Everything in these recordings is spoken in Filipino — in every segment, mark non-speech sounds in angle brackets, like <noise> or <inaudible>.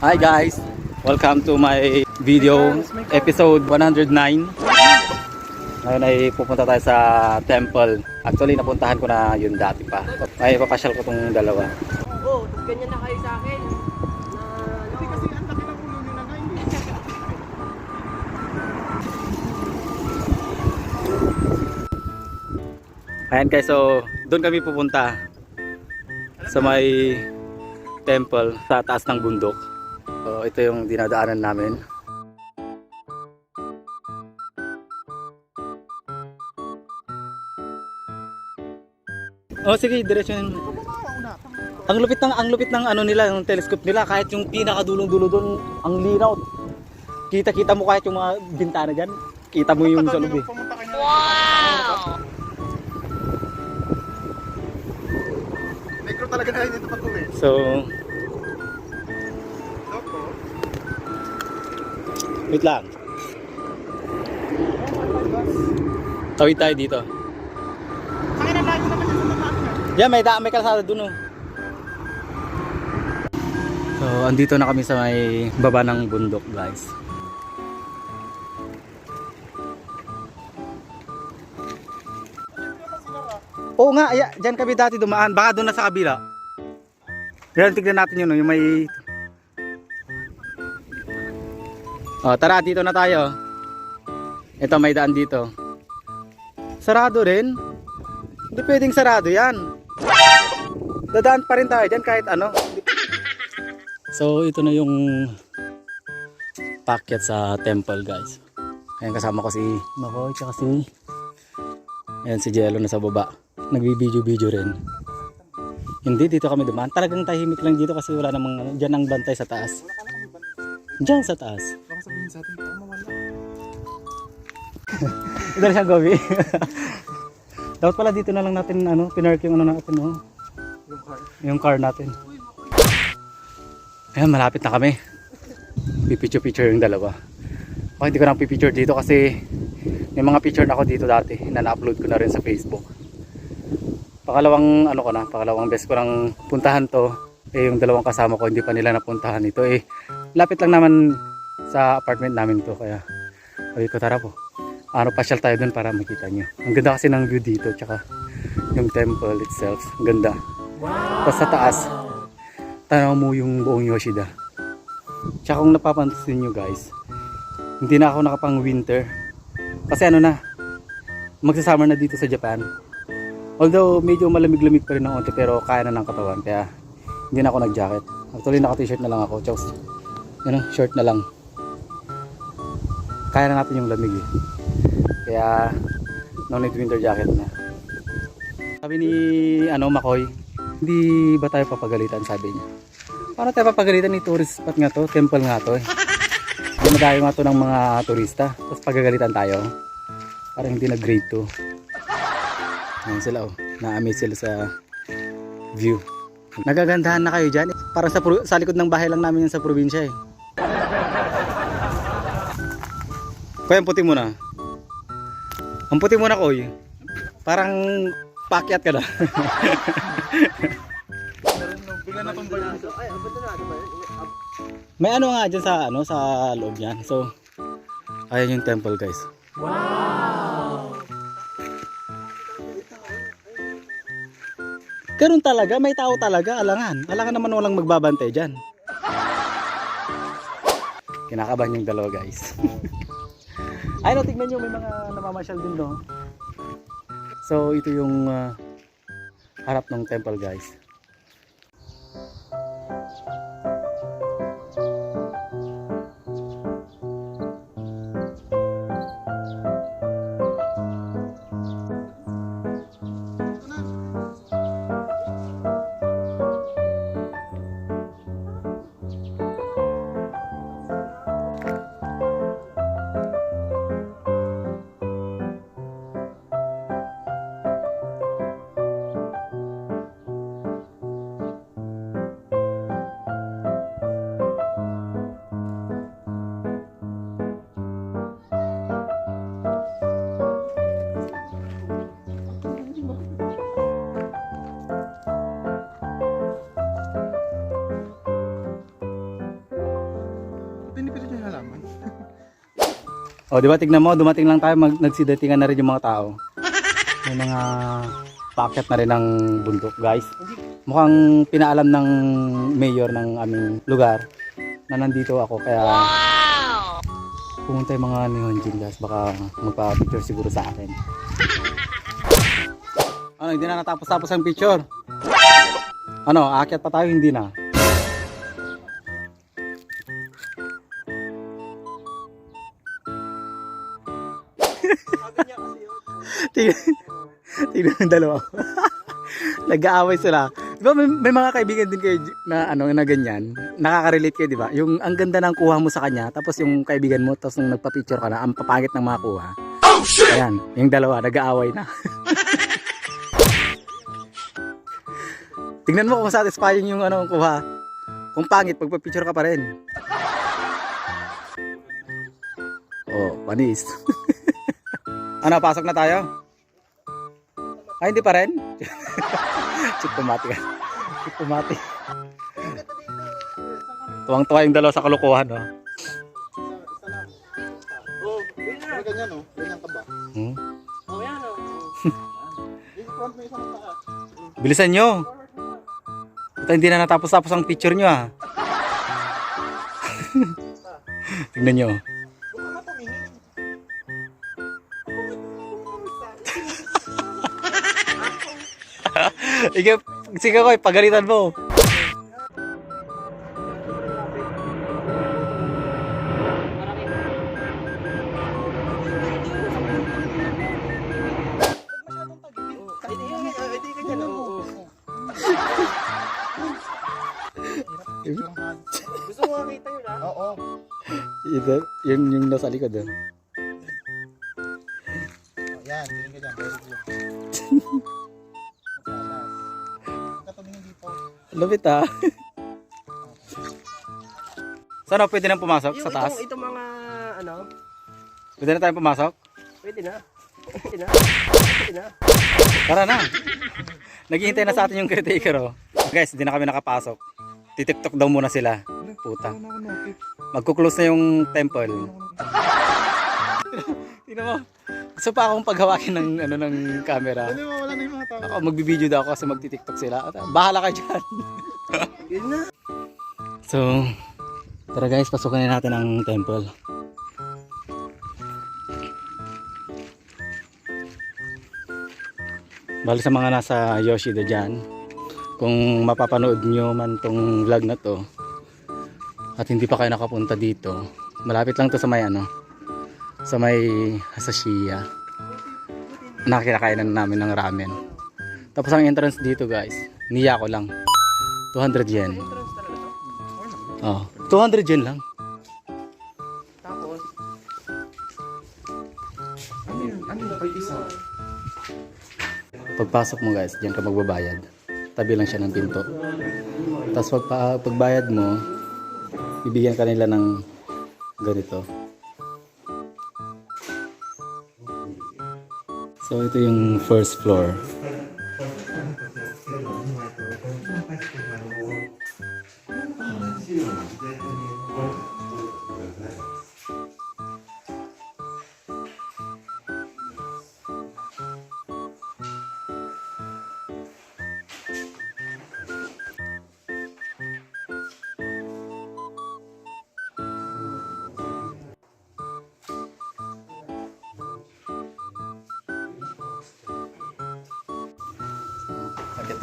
Hi guys! Welcome to my video episode 109 Ngayon ay pupunta tayo sa temple. Actually napuntahan ko na yun dati pa. Ay papasyal ko tong dalawa. Oo, oh, ganyan na kayo sa akin. Hindi kasi ang laki ng ulo nyo na ngayon. <laughs> Ayan guys, so doon kami pupunta Sa may temple sa taas ng bundok So ito yung dinadaanan namin Oh sige, diretso yun. Ang lupit ng ang lupit ng ano nila, yung telescope nila kahit yung pinakadulong-dulo doon, ang linaw. Kita-kita mo kahit yung mga bintana diyan. Kita mo yung sa loob eh. Wow! Negro talaga tayo dito pag uwi. So, wait lang. Tawid tayo dito. Akin ang layo naman sa nga. Yan, may daan, may kalsada dun oh. So, andito na kami sa may baba ng bundok, guys. Oo nga, aya, dyan kami dati dumaan. Baka doon na sa kabila. Yan, tignan natin yun, oh, yung may... Oh, tara, dito na tayo. Ito, may daan dito. Sarado rin. Hindi pwedeng sarado yan. Dadaan pa rin tayo dyan kahit ano. So ito na yung packet sa temple guys. Ayan kasama ko si Makoy tsaka si Ayan si Jello na sa baba. Nagbibideo-video rin. Hindi dito kami dumaan. Talagang tahimik lang dito kasi wala namang ano. Diyan ang bantay sa taas. Diyan sa taas. Sa atin, ito mawala. <laughs> Ito na siya Gobi. <laughs> Dapat pala dito na lang natin ano, pinark yung ano natin, no? Yung car. yung car natin. Ayan, malapit na kami. Pipicture-picture yung dalawa. Ako hindi ko na pipicture dito kasi may mga picture na ako dito dati na na-upload ko na rin sa Facebook. Pakalawang ano ko na, pakalawang best ko lang puntahan to. Eh yung dalawang kasama ko hindi pa nila napuntahan ito. Eh lapit lang naman sa apartment namin to kaya sabi ko tara po. Ano pasyal tayo dun para makita nyo. Ang ganda kasi ng view dito tsaka yung temple itself. Ang ganda. Tapos sa taas, tanaw mo yung buong Yoshida. Tsaka kung napapansin nyo guys, hindi na ako nakapang winter. Kasi ano na, magsasummer na dito sa Japan. Although medyo malamig-lamig pa rin ng onti pero kaya na ng katawan. Kaya hindi na ako nag-jacket. Actually naka-t-shirt na lang ako. Tsaka ano, short na lang. Kaya na natin yung lamig eh. Kaya no need winter jacket na. Sabi ni ano Makoy, hindi ba tayo papagalitan sabi niya. Paano tayo papagalitan ni tourist spot nga to, temple nga to eh. Dumadayo nga to ng mga turista, tapos pagagalitan tayo. Parang hindi na grade to. Ayan sila oh, na-amaze sila sa view. Nagagandahan na kayo dyan. Parang sa, sa likod ng bahay lang namin yan sa probinsya eh. Kuya, ang puti mo na. Ang puti mo na, Koy. Parang pakyat ka na. <laughs> May ano nga dyan sa, ano, sa loob yan. So, ayan yung temple, guys. Wow! Ganun talaga, may tao talaga, alangan. Alangan naman walang magbabantay dyan. Kinakabahan yung dalawa, guys. <laughs> Ay, no, tignan nyo, may mga namamasyal din, no? So, ito yung ah, harap ng temple, guys. O, di ba, tignan mo, dumating lang tayo, mag, nagsidatingan na rin yung mga tao. May mga paakyat na rin ng bundok, guys. Mukhang pinaalam ng mayor ng aming lugar na nandito ako, kaya pumunta yung mga Nihonjin, guys. Baka magpa-picture siguro sa akin. Ano, hindi na natapos-tapos ang picture. Ano, aakyat pa tayo, hindi na. Tingnan, tingnan dalawa. <laughs> Nag-aaway sila. Di ba may, may mga kaibigan din kayo na ano na ganyan. Nakaka-relate kayo, di ba? Yung ang ganda ng kuha mo sa kanya, tapos yung kaibigan mo, tapos nung nagpa-picture ka na, ang papangit ng mga kuha. Oh shit! Ayan, yung dalawa, nag-aaway na. <laughs> Tingnan mo kung satisfying yung ano, kuha. Kung pangit, pagpa-picture ka pa rin. Oh, panis. <laughs> ano, pasok na tayo? Ay, hindi pa rin? <laughs> Chip pumati. Tuwang-tuwa yung dalawa sa kalokohan, no? Oh, ganyan oh? Ganyan ka ba? Hmm? Oh, yan oh. Bilisan nyo. Puta, hindi na natapos-tapos ang picture nyo, ah. <laughs> Tingnan nyo. Ikaw, sige ko, pagalitan mo. Gusto mo makita yun ah? Oo. Ito, yun yung nasa likod, eh. Oh, Yan, tingin ka dyan. Lupit, ah. <laughs> Sana pwede nang pumasok Yung sa taas? Itong, itong mga, ano, Pwede na tayong pumasok? pwede na. Pwede na. Pwede na. Tara na. Naghihintay na sa atin yung caretaker, oh. Guys, hindi na kami nakapasok. Titiktok daw muna sila. Puta. Magkuklose na yung temple. Tingnan mo. Gusto pa akong paghawakin ng ano ng camera. Hindi mo, wala na yung mga tao. Ako magbibideo daw ako kasi magti-tiktok sila. Bahala ka dyan. <laughs> Yun na. So, tara guys, pasukin na natin ang temple. Bali sa mga nasa Yoshida dyan, kung mapapanood nyo man tong vlog na to, at hindi pa kayo nakapunta dito, malapit lang to sa may ano, sa may Hasashiya. Nakakakain na namin ng ramen. Tapos ang entrance dito guys, niya ko lang. 200 yen. Oh, 200 yen lang. Tapos, Ano yun? Ano. Pagpasok mo guys, diyan ka magbabayad. Tabi lang siya ng pinto. Tapos pag pagbayad mo, bibigyan ka nila ng ganito. So ito yung first floor.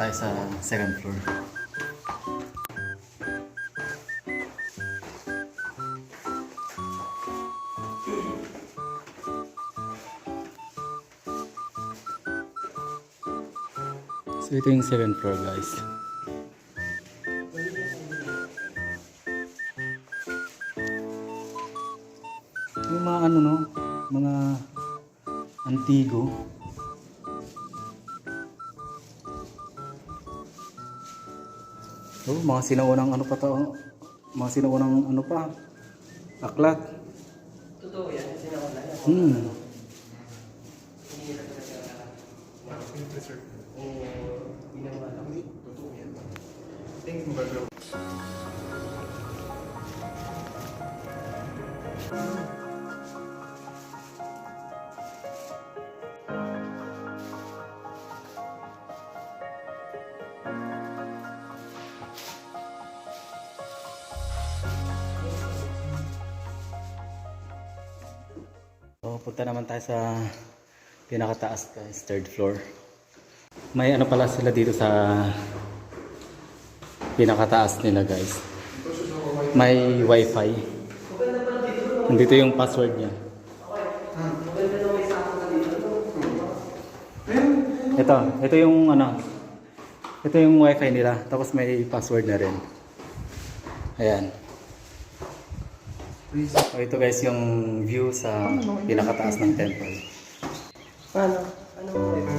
Tayo sa second floor. So ito yung second floor guys. Yung mga ano no, mga antigo. Oh, mga sinaunang ano pa to? Mga sinaunang ano pa? Aklat. totoo yan. Yan. Hmm. Punta naman tayo sa pinakataas guys, third floor. May ano pala sila dito sa pinakataas nila guys. May wifi. Nandito yung password niya. Ito, ito yung ano. Ito yung wifi nila. Tapos may password na rin. Ayan. So, ito guys yung view sa pinakataas ng temple. Ano? Ano mo?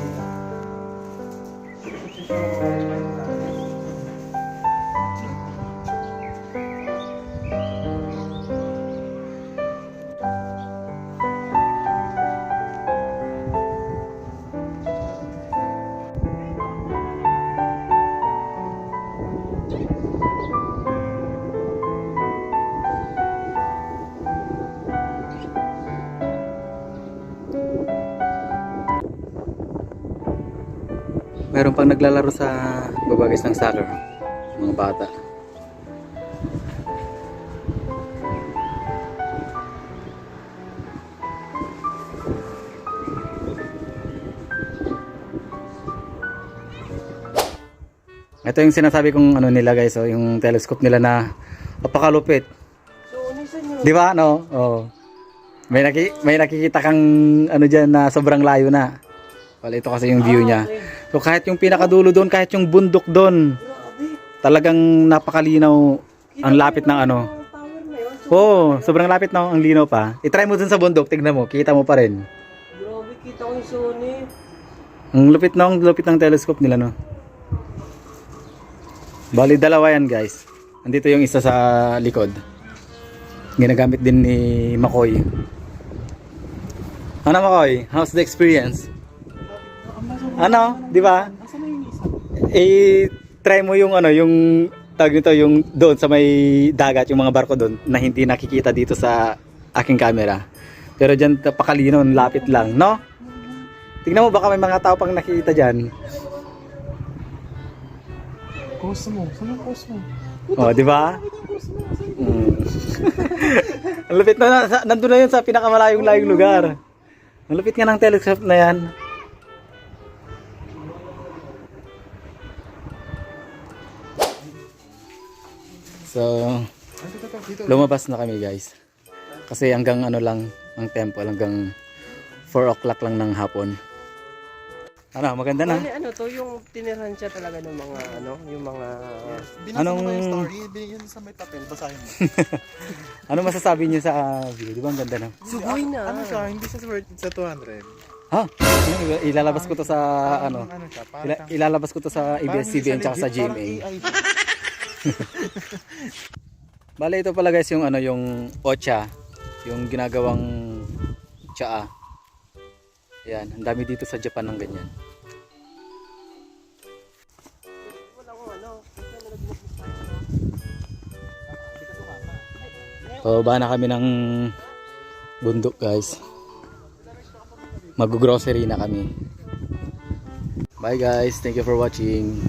Meron pang naglalaro sa baba guys ng soccer. Mga bata. Ito yung sinasabi kong ano nila guys, oh, yung telescope nila na napakalupit. So. Di ba, no? Oh. May, naki, may nakikita kang ano diyan na sobrang layo na. Well, ito kasi yung view niya. So kahit yung pinakadulo doon, kahit yung bundok doon, talagang napakalinaw ang lapit ng ano. Oo, oh, sobrang lapit na ang linaw pa. I-try mo dun sa bundok, tignan mo, kita mo pa rin. grabe, kita ko yung Sony. Ang lupit na, ang lupit ng telescope nila, no? Bali, dalawa yan, guys. Andito yung isa sa likod. Ginagamit din ni Makoy. Ano, Makoy? How's the experience? Ano? Di ba? Na eh try mo yung ano yung tag nito yung doon sa may dagat yung mga barko doon na hindi nakikita dito sa aking camera pero diyan pakalino lapit lang no tingnan mo baka may mga tao pang nakikita diyan Post mo. Saan post mo? oh di ba mm. <laughs> ang lupit na nasa- nandun na yun sa pinakamalayong layong lugar ang lupit nga ng telescope na yan So, lumabas na kami guys. Kasi hanggang ano lang ang temple hanggang 4 o'clock lang ng hapon. Ano, maganda na. Bali, ano to, yung tinirhan siya talaga ng mga, ano, yung mga... Binasa Anong- mo yung story, binigyan sa may papel, basahin mo. <laughs> Ano masasabi niyo sa ah, view? Di ba ang ganda na? Sugoy na. Ano siya, hindi siya worth it sa 200. Ha? Ano, Ilalabas ko to sa ano? Ano siya, parang... ilalabas ko to sa ABS-CBN sa GMA. <laughs> Bale ito pala guys yung ano yung ocha, yung ginagawang tsaa. Yan, ang dami dito sa Japan ng ganyan. Pababa na kami ng bundok guys. Mag-grocery na kami. Bye guys, thank you for watching.